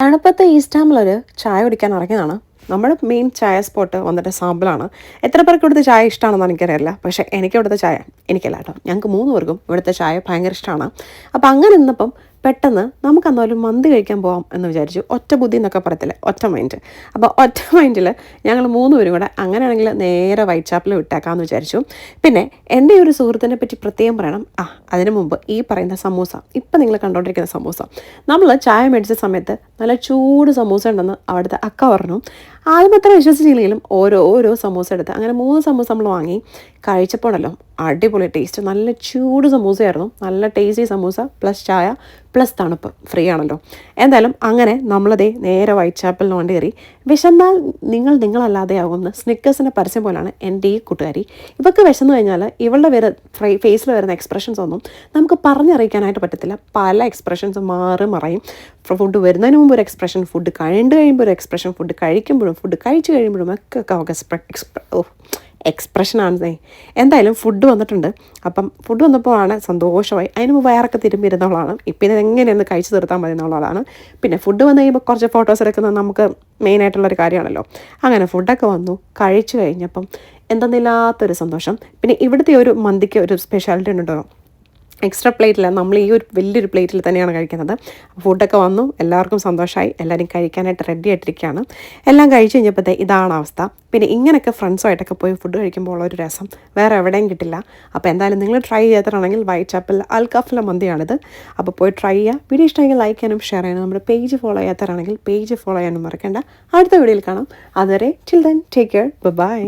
തണുപ്പത്ത് ഈസ്റ്റ് ഹാമിലൊരു ചായ കുടിക്കാൻ ഇറങ്ങിയതാണ്. നമ്മുടെ മെയിൻ ചായ സ്പോട്ട് വന്നിട്ട് സാമ്പിളാണ് എത്ര പേർക്ക് ഇവിടുത്തെ ചായ ഇഷ്ടമാണെന്ന് എനിക്കറിയില്ല. പക്ഷേ എനിക്ക് ഇവിടുത്തെ ചായ എനിക്കല്ല കേട്ടോ. ഞങ്ങൾക്ക് മൂന്ന് പേർക്കും ഇവിടുത്തെ ചായ ഭയങ്കര ഇഷ്ടമാണ് അപ്പോൾ അങ്ങനെ നിന്നപ്പം പെട്ടെന്ന് നമുക്ക് എന്നാലും മന്തി കഴിക്കാൻ പോകാം എന്ന് വിചാരിച്ചു. ഒറ്റ ബുദ്ധി എന്നൊക്കെ പറയത്തില്ല? ഒറ്റ മൈൻഡ് അപ്പോൾ ഒറ്റ മൈൻഡിൽ ഞങ്ങൾ മൂന്ന് പേരും കൂടെ അങ്ങനെയാണെങ്കിൽ നേരെ വൈറ്റ് ചാപ്പിൽ വിട്ടേക്കാമെന്ന് വിചാരിച്ചു. പിന്നെ എന്റെ ഒരു സുഹൃത്തിനെ പറ്റി പ്രത്യേകം പറയണം. ആ അതിനു മുമ്പ് ഈ പറയുന്ന സമൂസ. ഇപ്പം നിങ്ങൾ കണ്ടുകൊണ്ടിരിക്കുന്ന സമൂസ. നമ്മൾ ചായ മേടിച്ച സമയത്ത് നല്ല ചൂട് സമൂസ ഉണ്ടെന്ന് അവിടുത്തെ അക്ക പറഞ്ഞു. ആദ്യം അത്ര വിശ്വസിച്ചില്ലെങ്കിലും ഓരോ ഓരോ സമൂസ എടുത്ത് അങ്ങനെ മൂന്ന് സമൂസ നമ്മൾ വാങ്ങി കഴിച്ചപ്പോഴല്ലോ അടിപൊളി ടേസ്റ്റ് നല്ല ചൂട് സമൂസയായിരുന്നു. നല്ല ടേസ്റ്റി സമൂസ പ്ലസ് ചായ പ്ലസ് തണുപ്പ്. ഫ്രീ ആണല്ലോ. എന്തായാലും അങ്ങനെ നമ്മളതേ നേരെ വൈറ്റ് ചാപ്പലിന് വേണ്ടി കയറി. വിശന്നാൽ നിങ്ങൾ നിങ്ങളല്ലാതെ ആകുമെന്ന് സ്നിക്കേഴ്സിന്റെ പരസ്യം പോലാണ് എന്റെ ഈ കൂട്ടുകാരി. ഇവർക്ക് വിശന്നു കഴിഞ്ഞാൽ ഇവളുടെ വേറെ ഫേസിൽ വരുന്ന എക്സ്പ്രഷൻസ് ഒന്നും നമുക്ക് പറഞ്ഞറിയിക്കാനായിട്ട് പറ്റത്തില്ല. പല എക്സ്പ്രഷൻസ് മാറി മറയും. ഫുഡ് വരുന്നതിന് മുമ്പ് ഒരു എക്സ്പ്രഷൻ ഫുഡ് കഴിഞ്ഞു കഴിയുമ്പോൾ ഒരു എക്സ്പ്രഷൻ ഫുഡ് കഴിക്കുമ്പോഴും ഫുഡ് കഴിച്ചു കഴിയുമ്പോഴും ഒക്കെ ഒക്കെ എക്സ്പ്ര എക്സ്പ്ര ഓ എക്സ്പ്രഷനാണ് എന്തായാലും ഫുഡ് വന്നിട്ടുണ്ട്. അപ്പം ഫുഡ് വന്നപ്പോഴാണ് സന്തോഷമായി. അതിന് മുമ്പ് വയറൊക്കെ തിരുമ്പിരുന്നവളാണ് ഇപ്പം ഇത് എങ്ങനെയൊന്ന് കഴിച്ചു തീർത്താൽ മതി എന്നുള്ളതാണ്. പിന്നെ ഫുഡ് വന്നു കഴിയുമ്പോൾ കുറച്ച് ഫോട്ടോസ് എടുക്കുന്നത് നമുക്ക് മെയിനായിട്ടുള്ളൊരു കാര്യമാണല്ലോ. അങ്ങനെ ഫുഡൊക്കെ വന്നു കഴിച്ചു കഴിഞ്ഞപ്പം എന്തെന്നില്ലാത്തൊരു സന്തോഷം. പിന്നെ ഇവിടുത്തെ ഒരു മന്തിക്ക് ഒരു സ്പെഷ്യാലിറ്റി ഉണ്ടോ എക്സ്ട്രാ പ്ലേറ്റില്ല നമ്മൾ ഈ ഒരു വലിയൊരു പ്ലേറ്റിൽ തന്നെയാണ് കഴിക്കുന്നത്. ഫുഡൊക്കെ വന്നു എല്ലാവർക്കും സന്തോഷമായി എല്ലാവരും കഴിക്കാനായിട്ട് റെഡി ആയിട്ടിരിക്കുകയാണ്. എല്ലാം കഴിച്ച് കഴിഞ്ഞപ്പോഴത്തെ ഇതാണ് അവസ്ഥ. പിന്നെ ഇങ്ങനെയൊക്കെ ഫ്രണ്ട്സുമായിട്ടൊക്കെ പോയി ഫുഡ് കഴിക്കുമ്പോൾ ഉള്ള ഒരു രസം. വേറെ എവിടെയും കിട്ടില്ല. അപ്പോൾ എന്തായാലും നിങ്ങൾ ട്രൈ ചെയ്യാത്തതാണെങ്കിൽ വൈറ്റ് ചാപ്പിൽ അൽക്കാഫിലെ മന്തിയാണിത്. അപ്പോൾ പോയി ട്രൈ ചെയ്യുക. വീഡിയോ ഇഷ്ടമെങ്കിൽ ലൈക്ക് ചെയ്യാനും ഷെയർ ചെയ്യാനും നമ്മുടെ പേജ് ഫോളോ ചെയ്യാത്തതാണെങ്കിൽ പേജ് ഫോളോ ചെയ്യാനും മറക്കേണ്ട. അടുത്ത വീഡിയോയിൽ കാണാം. അതുവരെ chill then take care bye